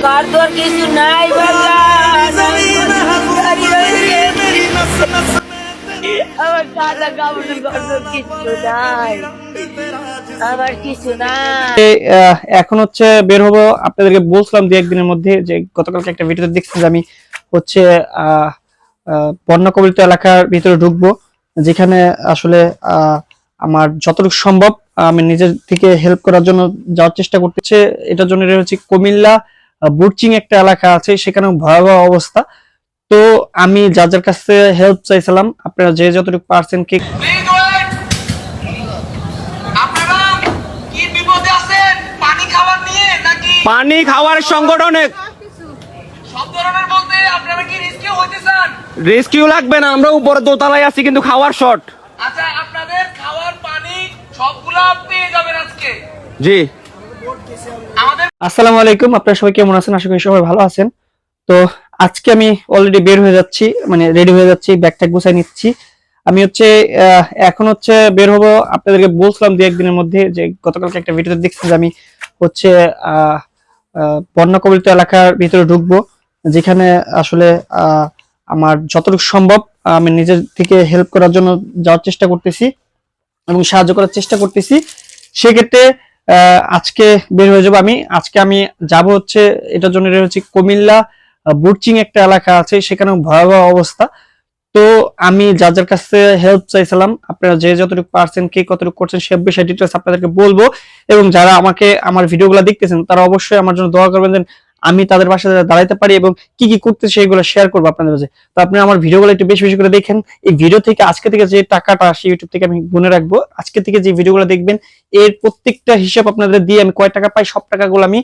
ঘর কিছু নাই এখন হচ্ছে বের হব। আপনাদেরকে বলছিলাম দু একদিনের মধ্যে যে গতকালকে একটা ভিডিওতে দেখছি যে আমি হচ্ছে বন্যা কবলিত এলাকার ভিতরে ঢুকবো, যেখানে আসলে আমার যতটুকু সম্ভব আমি নিজের থেকে হেল্প করার জন্য যাওয়ার চেষ্টা করতেছে। এটার জন্য হচ্ছে কুমিল্লা বুরচিং একটা এলাকা আছে সেখানে ভয়াবহ অবস্থা। তো আমি যার যার কাছে হেল্প চাইছিলাম আপনারা যে যতটুকু পারছেন কি Please wait! আপনারা কি বিপদে আছেন? পানি খাবার নিয়ে নাকি পানি খাওয়ার সংগঠনে সব ধরনের বলতে আপনারা কি রিস্কিউ হইতে চান রেস্কিউ লাগবে না আমরা উপরে দোতলায় আছি কিন্তু খাওয়ার শর্ট আচ্ছা আপনাদের খাওয়ার পানি সবগুলা পেয়ে যাবেন আজকে। জি। আসসালামু আলাইকুম আপনারা সবাই কেমন আছেন? আশা করি সবাই ভালো আছেন। তো আজকে আমি অলরেডি বের হয়ে যাচ্ছি মানে রেডি হয়ে যাচ্ছি ব্যাগটা গুছাই নিচ্ছি। আমি হচ্ছে এখন হচ্ছে বের হব আপনাদেরকে বলছিলাম দু একদিনের মধ্যে যে গতকালকে একটা ভিডিওতে দেখছি যে আমি হচ্ছে আহ, আহ, বন্যা কবলিত এলাকার ভিতরে ঢুকবো যেখানে আসলে আমার যতটুকু সম্ভব আমি নিজের থেকে হেল্প করার জন্য যাওয়ার চেষ্টা করতেছি এবং সাহায্য করার চেষ্টা করতেছি। সেক্ষেত্রে আজকে বের হয়ে যাব আমি। আজকে আমি যাব হচ্ছে, এটার জন্য হচ্ছে কুমিল্লা বুর্চিং একটা এলাকা আছে সেখানে ভয়াবহ অবস্থা। তো আমি যার যার কাছে হেল্প চাইছিলাম, আপনারা যে যতটুকু পারছেন, কে কতটুকু করছেন, সে বিষয়ে ডিটেলস আপনাদেরকে বলব। এবং যারা আমাকে, আমার ভিডিওগুলো দেখতেছেন, তারা অবশ্যই আমার জন্য দোয়া করবেন আমি তাদের পাশে দাঁড়াইতে পারি এবং কি কি করতে সেগুলো শেয়ার করব আপনাদের কাছে তো আপনি আমার ভিডিওগুলো একটু বেশি বেশি করে দেখেন। এই ভিডিও থেকে আজকে থেকে যে টাকাটা আসে ইউটিউব থেকে আমি গুনে রাখব। আজকে থেকে যে ভিডিওগুলো দেখবেন, এর প্রত্যেকটা হিসাব আপনাদের দিয়ে আমি কয় টাকা পাই, সব টাকাগুলো আমি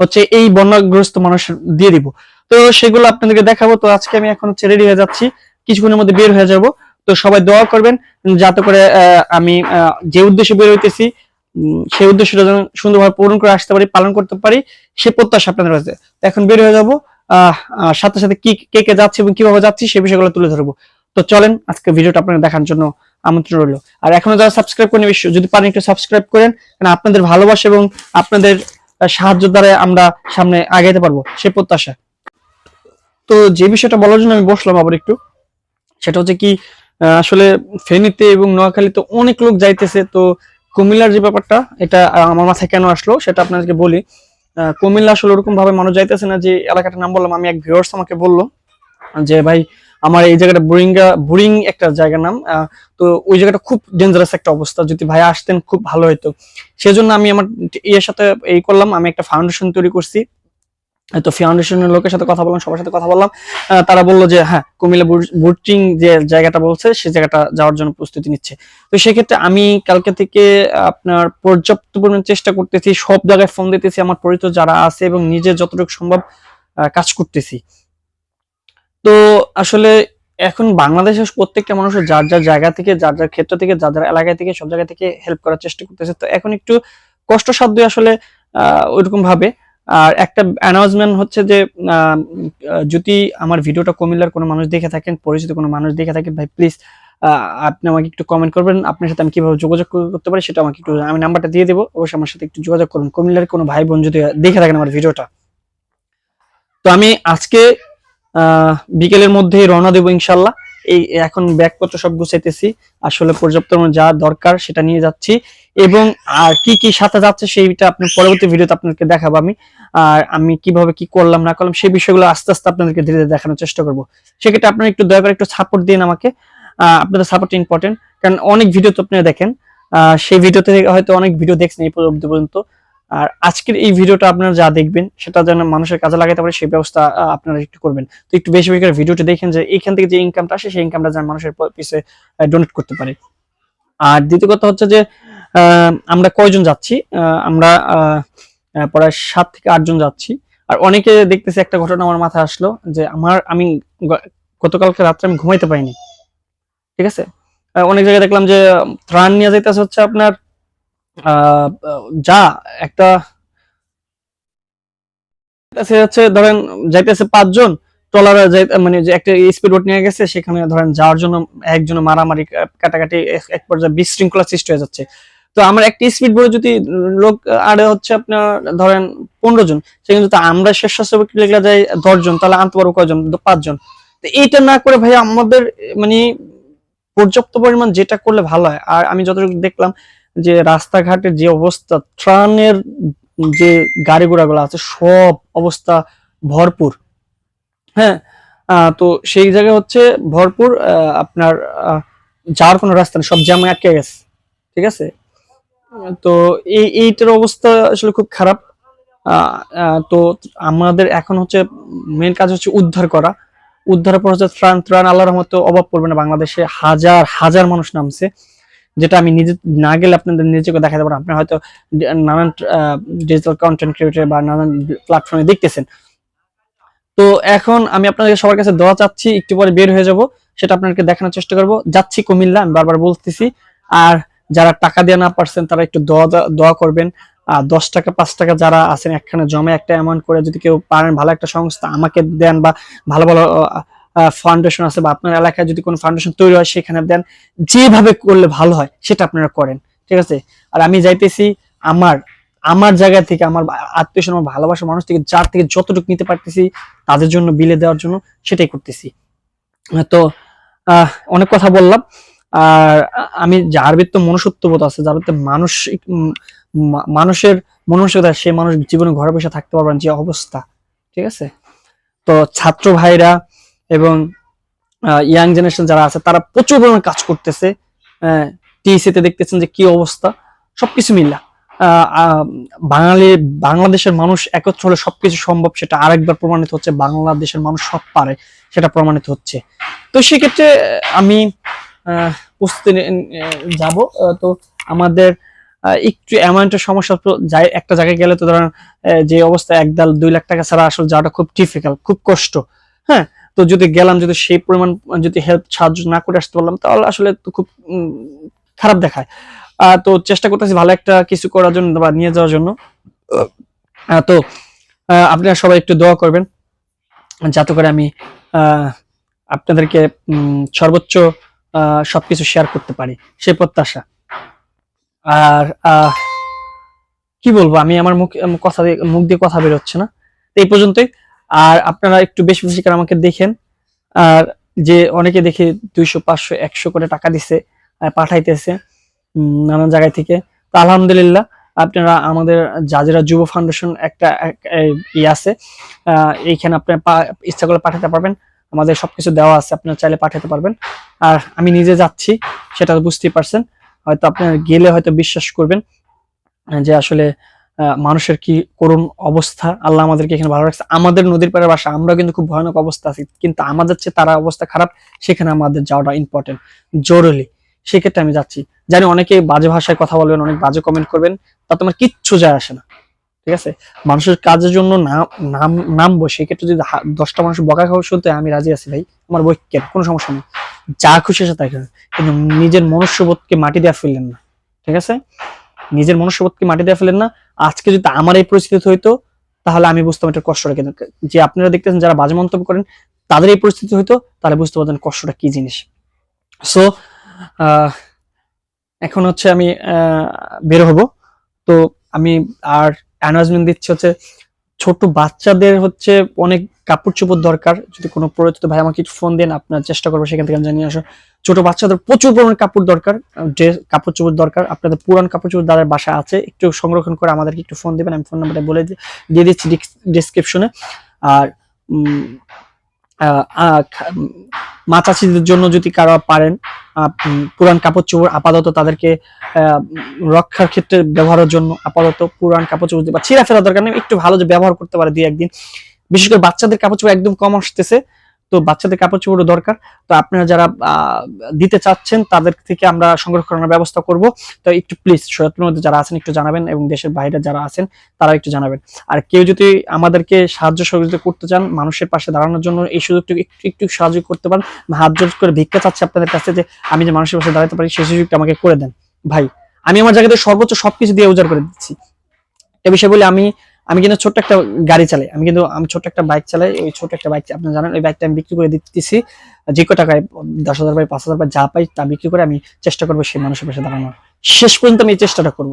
হচ্ছে এই বন্যাগ্রস্ত মানুষ দিয়ে দিব। তো সেগুলো আপনাদেরকে দেখাবো। তো আজকে আমি এখন হচ্ছে রেডি হয়ে যাচ্ছি। কিছুক্ষণের মধ্যে বের হয়ে যাব। তো সবাই দোয়া করবেন, যাতে করে আমি যে উদ্দেশ্যে বের হইতেছি সেই উদ্দেশ্যটা যেন সুন্দরভাবে পূরণ করে আসতে পারি, পালন করতে পারি, সে প্রত্যাশা আপনাদের কাছে। এখন বের হয়ে যাব, আহ সাথে সাথে কি, কে কে যাচ্ছে এবং কীভাবে যাচ্ছি সেই বিষয়গুলো তুলে ধরবো। তো চলেন, আজকে ভিডিওটা আপনাদের দেখার জন্য আমন্ত্রণ রইল। আর এখনও যারা সাবস্ক্রাইব করেন যদি পারেন একটু সাবস্ক্রাইব করেন কারণ আপনাদের ভালোবাসা এবং আপনাদের সাহায্য দ্বারা আমরা সামনে আগাইতে পারব, সে প্রত্যাশা। তো যে বিষয়টা বলার জন্য আমি বসলাম আবার একটু, সেটা হচ্ছে কি আসলে ফেনীতে এবং নোয়াখালীতে অনেক লোক যাইতেছে, তো কুমিল্লার যে ব্যাপারটা, এটা আমার মাথায় কেন আসলো সেটা আপনাদেরকে বলি। কুমিল্লা আসলে ওরকম ভাবে মানুষ যাইতেছে না যে এলাকাটার নাম বললাম, আমি এক ভিউয়ার্স আমাকে বলল যে, ভাই, আমার এই জায়গাটা বুরিঙ্গা, বুরিং একটা জায়গার নাম। তো ওই জায়গাটা খুব ডেঞ্জারাস একটা অবস্থা। যদি ভাই আসতেন, খুব ভালো হতো সেজন্য আমি আমার ইয়ের সাথে এই করলাম, আমি একটা ফাউন্ডেশন তৈরি করছি। তো ফাউন্ডেশনের লোকের সাথে কথা বললাম সবার সাথে কথা বললাম। তারা বলল যে হ্যাঁ কুমিল্লা বুটিং যে জায়গাটা বলছে সেই জায়গাটা যাওয়ার জন্য প্রস্তুতি নিচ্ছে। তো সেক্ষেত্রে আমি কালকে থেকে আপনার পর্যাপ্ত পরিমাণ চেষ্টা করতেছি সব জায়গায় ফোন দিতেছি আমার পরিচিত যারা আছে এবং নিজে যতটুকু সম্ভব কাজ করতেছি। তো আসলে এখন বাংলাদেশের প্রত্যেকটা মানুষের যার যার জায়গা থেকে যার যার ক্ষেত্র থেকে যার যার এলাকা থেকে সব জায়গা থেকে হেল্প করার চেষ্টা করতেছে। তো এখন একটু কষ্টসাধ্য আসলে আহ, ওইরকম ভাবে। আর একটা অ্যানাউন্সমেন্ট হচ্ছে যে যদি আমার ভিডিওটা কুমিল্লার কোনো মানুষ দেখে থাকেন, পরিচিত কোনো মানুষ দেখে থাকেন ভাই প্লিজ আপনি আমাকে একটু কমেন্ট করবেন। আপনার সাথে আমি কীভাবে যোগাযোগ করতে পারি সেটা আমাকে একটু, আমি নাম্বারটা দিয়ে দেবো। অবশ্যই আমার সাথে একটু যোগাযোগ করুন। কুমিল্লার কোনো ভাই বোন যদি দেখে থাকেন আমার ভিডিওটা। তো আমি আজকে বিকেলের মধ্যে রওনা দেবো ইনশাল্লাহ। এই এখন ব্যাগপত্র সব গুছাইতেছি। আসলে পর্যাপ্ত যা দরকার সেটা নিয়ে যাচ্ছি। এবং আর কি কি সাথে যাচ্ছে সেইটা আপনার পরবর্তী ভিডিওতে আপনাদেরকে দেখাবো আমি। আর আমি কীভাবে কি করলাম, না করলাম সেই বিষয়গুলো আস্তে আস্তে আপনাদেরকে ধীরে ধীরে দেখানোর চেষ্টা করব। সেক্ষেত্রে আপনারা একটু দয়া করে একটু সাপোর্ট দিন আমাকে। আপনাদের সাপোর্ট ইম্পর্টেন্ট কারণ অনেক ভিডিও তো আপনারা দেখেন। সেই ভিডিওতে হয়তো অনেক ভিডিও দেখছেন এই পর্যন্ত। আর আজকের এই ভিডিওটা আপনারা যা দেখবেন, সেটা যেন মানুষের কাজে লাগাতে পারে, সেই ব্যবস্থা আপনারা একটু করবেন। তো একটু বেশি বেশি করে ভিডিওটা দেখেন যে এখান থেকে যে ইনকামটা আসে, সেই ইনকামটা যেন মানুষের প- পিছে ডোনেট করতে পারে। আর দ্বিতীয় কথা হচ্ছে যে আমরা কয়জন যাচ্ছি? আমরা প্রায় সাত থেকে আটজন যাচ্ছি। আর অনেকে দেখতেছি একটা ঘটনা আমার মাথায় আসলো যে আমার, আমি গতকালকে রাত্রে আমি ঘুমাইতে পারিনি। ঠিক আছে? অনেক জায়গায় দেখলাম যে ত্রাণ নিয়ে যাইতেছে হচ্ছে আপনার যা একটা হচ্ছে, ধরেন যাইতেছে পাঁচজন মানে যে একটা নিয়ে গেছে, সেখানে ধরেন যাওয়ার জন্য একজন মারামারি, কাটাকাটি, এক- পর্যায়ে বিশৃঙ্খলা সৃষ্টি হয়ে যাচ্ছে। তো আমার একটা স্পিড বোর্ডে যদি লোক আরে হচ্ছে আপনার, ধরেন পনেরো জন সেখানে যদি আমরা স্বেচ্ছাসেবক লেগে যায় দশ জন, তাহলে আনতে পারব কয়জন? পাঁচজন। তো এইটা না করে ভাই আমাদের মানে পর্যাপ্ত পরিমাণ যেটা করলে ভালো হয়। আর আমি যতটুকু দেখলাম যে রাস্তাঘাটের যে অবস্থা ট্রানের যে গাড়ি ঘোড়াগুলো আছে, সব অবস্থা ভরপুর। হ্যাঁ তো সেই জায়গায় হচ্ছে ভরপুর আপনার যাওয়ার কোনো রাস্তা নেই, সব জ্যামে আটকে গেছে, ঠিক আছে? তো এই, এইটার অবস্থা আসলে খুব খারাপ। তো আমাদের এখন হচ্ছে মেন কাজ হচ্ছে উদ্ধার করা। উদ্ধারের পর হচ্ছে ত্রাণ ত্রাণ, আল্লাহর মতো অভাব পড়বে না, বাংলাদেশে হাজার হাজার মানুষ নামছে। যেটা আমি নিজে না গেলে আপনাদের নিজেকে দেখাতে পারব আপনারা হয়তো নানান ডিজিটাল কন্টেন্ট ক্রিয়েটর বা নানান প্ল্যাটফর্মে দেখতেছেন। তো এখন আমি আপনাদের সবার কাছে দোয়া চাচ্ছি, একটু পরে বের হয়ে যাব, সেটা আপনাদেরকে দেখানোর চেষ্টা করব। যাচ্ছি কুমিল্লা, আমি বারবার বলতেছি। আর যারা টাকা দিয়ে না পারছেন, তারা একটু দোয়া দোয়া করবেন। আর দশ টাকা, পাঁচ টাকা যারা আছেন, একখানে জমে একটা অ্যামাউন্ট করে যদি কেউ পারেন, ভালো একটা সংস্থা আমাকে দেন বা ভালো ভালো ফাউন্ডেশন আছে বা আপনার এলাকায় যদি কোনো ফাউন্ডেশন তৈরি হয়, সেখানে দেন যেভাবে করলে ভালো হয়, সেটা আপনারা করেন, ঠিক আছে? আর আমি যাইতেছি আমার আমার জায়গা থেকে, আমার আত্মীয় আমার ভালোবাসার মানুষ থেকে, যার থেকে যতটুকু নিতে পারতেছি, তাদের জন্য বিলে দেওয়ার জন্য সেটাই করতেছি। তো অনেক কথা বললাম। আর আমি যার ভিতরে মনুষ্যত্ববোধ আছে যার ভিতরে মানুষ মানুষের মনুষ্যতা, সে মানুষ জীবনে ঘরে বসে থাকতে পারবেন যে অবস্থা, ঠিক আছে? তো ছাত্র ভাইরা এবং ইয়াং জেনারেশন যারা আছে তারা প্রচুর পরিমাণে কাজ করতেছে। টিএসি তে দেখতেছেন যে কি অবস্থা। সবকিছু মিলা আহ, আহ, বাঙালি বাংলাদেশের মানুষ একত্র হলে সবকিছু সম্ভব সেটা আরেকবার প্রমাণিত হচ্ছে বাংলাদেশের মানুষ সব পারে সেটা প্রমাণিত হচ্ছে। তো সেক্ষেত্রে আমি প্রস্তুতি যাব। তো আমাদের একটু অ্যামাউন্টের সমস্যা যাই একটা জায়গায় গেলে তো ধরেন যে অবস্থা এক ডাল দুই লাখ টাকা ছাড়া আসলে যাওয়াটা খুব ডিফিকাল্ট খুব কষ্ট। হ্যাঁ? তো যদি গেলাম, যদি সেই পরিমাণ, যদি হেল্প সাহায্য না করে আসতে পারলাম, তাহলে আসলে তো খুব খারাপ দেখায়। তো চেষ্টা করতেছি ভালো একটা কিছু করার জন্য বা নিয়ে যাওয়ার জন্য। তো আপনারা সবাই একটু দোয়া করবেন, যাতে করে আমি আপনাদেরকে সর্বোচ্চ সবকিছু শেয়ার করতে পারি। সে প্রত্যাশা। আর কি বলব, আমি আমার মুখ কথা দিয়ে, মুখ দিয়ে কথা বেরোচ্ছে না। এই পর্যন্তই। আর আপনারা একটু বেশি বেশি করে আমাকে দেখেন। আর যে অনেকে দেখে দুইশো, পাঁচশো, একশো করে টাকা দিছে পাঠাইতেছে নানান জায়গায় থেকে। তো আলহামদুলিল্লাহ, আপনারা আমাদের জাজেরা যুব ফাউন্ডেশন একটা ইয়ে আছে। এইখানে আপনার ইচ্ছা করলে পাঠাতে পারবেন। আমাদের সবকিছু দেওয়া আছে, আপনারা চাইলে পাঠাতে পারবেন। আর আমি নিজে যাচ্ছি, সেটা বুঝতেই পারছেন। হয়তো আপনারা গেলে হয়তো বিশ্বাস করবেন যে আসলে মানুষের কি করুণ অবস্থা? আল্লাহ আমাদেরকে এখানে ভালো রাখছে। আমাদের নদীর পাড়ে বাসা আমরা কিন্তু খুব ভয়ানক অবস্থা আছি। কিন্তু আমাদের চেয়ে তারা অবস্থা খারাপ, সেখানে আমাদের যাওয়াটা ইম্পর্টেন্ট জরুরি। সেক্ষেত্রে আমি যাচ্ছি। জানি অনেকে বাজে ভাষায় কথা বলবেন, অনেক বাজে কমেন্ট করবেন, তা তোমার কিচ্ছু যায় আসে না। ঠিক আছে? মানুষের কাজের জন্য নাম নাম, নামবো, সেক্ষেত্রে যদি দশটা মানুষ বকা খাওয়া শুনতে আমি রাজি আছি ভাই। আমার বৈক্যের কোনো? সমস্যা নেই। যা খুশি করেন। কিন্তু নিজের মনুষ্যবোধকে মাটি দেওয়া ফেললেন না। ঠিক আছে? নিজের মনুষ্যবোধকে মাটি দেওয়া ফেলেন না। আজকে যদি আমার এই পরিস্থিতি হইতো, তাহলে আমি বুঝতাম এটা কষ্টটা কিন্তু যে আপনারা দেখতেছেন যারা বাজে মন্তব্য করেন, তাদের এই পরিস্থিতি হইতো তাহলে বুঝতে পারতেন কষ্টটা কি জিনিস। সো এখন হচ্ছে আমি বের হব। তো আমি আর অ্যানাউন্সমেন্ট দিচ্ছি হচ্ছে ছোট বাচ্চাদের হচ্ছে অনেক কাপড় চোপড় দরকার। যদি কোনো প্রয়োজন ভাই আমাকে ফোন দেন, আপনার চেষ্টা করব সেখান থেকে জানিয়ে আসো। ছোট বাচ্চাদের প্রচুর পরিমাণে কাপড় দরকার ড্রেস, কাপড় চোপড় দরকার। আপনাদের পুরান কাপড় চোপড় দাদার বাসা আছে, একটু সংরক্ষণ করে আমাদেরকে একটু ফোন দেবেন, আমি ফোন নাম্বারটা বলে দিয়ে দিচ্ছি ডিসক্রিপশনে আর উম, আহ, আহ, খা- উম, মা চাচিদের জন্য যদি কারও পারেন পুরান কাপড় চোপড় আপাতত তাদেরকে রক্ষার ক্ষেত্রে ব্যবহারের জন্য আপাতত পুরান কাপড় চোপড় বা ছিঁড়া ফেলা দরকার নেই। একটু ভালো যে ব্যবহার করতে পারে দুই একদিন। বিশেষ করে বাচ্চাদের কাপড় চোপড় একদম কম আসতেছে। তো বাচ্চাদের কাপড় চোপড় দরকার। তো আপনারা যারা দিতে চাচ্ছেন, তাদের থেকে আমরা সংরক্ষণের ব্যবস্থা করব। তো একটু প্লিজ সৈয়দপুরের মধ্যে যারা আছেন একটু জানাবেন এবং দেশের বাইরে যারা আছেন তারা একটু জানাবেন। আর কেউ যদি আমাদেরকে সাহায্য সহযোগিতা করতে চান, মানুষের পাশে দাঁড়ানোর জন্য এই সুযোগটা একটু একটু সাহায্য করতে পারেন। হাত জোর করে ভিক্ষা চাচ্ছি আপনাদের কাছে যে, আমি যে মানুষের পাশে দাঁড়াতে পারি, সেই সুযোগটা আমাকে করে দেন। ভাই, আমি আমার জায়গাতে সর্বোচ্চ সবকিছু দিয়ে উজাড় করে দিচ্ছি। এ বিষয়ে বলে আমি আমি কিন্তু ছোট্ট একটা গাড়ি চালাই। আমি কিন্তু, আমি ছোট্ট একটা বাইক চালাই। ওই ছোট একটা বাইক আপনি জানেন, ওই বাইকটা আমি বিক্রি করে দিতেছি। যে কো টাকায়, দশ হাজার পাই, পাঁচ হাজার যা পাই তা বিক্রি করে আমি চেষ্টা করব সেই মানুষের পাশে দাঁড়ানোর। শেষ পর্যন্ত আমি এই চেষ্টাটা করব।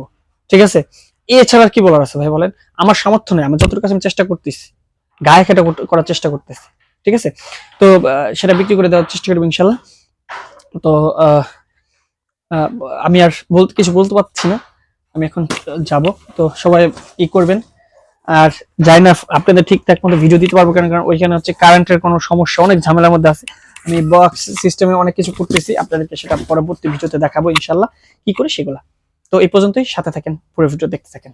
ঠিক আছে? এছাড়া কি বলার আছে ভাই বলেন? আমার সামর্থ্য নেই, আমি যতটুকু কাছে আমি চেষ্টা করতেছি। গায়ে খেটা করার চেষ্টা করতেছি। ঠিক আছে? তো সেটা বিক্রি করে দেওয়ার চেষ্টা করব ইনশাল্লাহ। তো আমি আর বলতে কিছু বলতে পারছি না। আমি এখন যাব। তো সবাই ই করবেন। আর যাই না, আপনাদের ঠিকঠাক মতো ভিডিও দিতে পারব কেন? কারণ ওইখানে হচ্ছে কারেন্টের কোনো সমস্যা, অনেক ঝামেলার মধ্যে আছে। আমি বক্স সিস্টেমে অনেক কিছু করতেছি, আপনাদেরকে সেটা পরবর্তী ভিডিওতে দেখাবো ইনশাল্লাহ কি করে সেগুলা? তো এই পর্যন্তই, সাথে থাকেন, পুরো ভিডিও দেখতে থাকেন।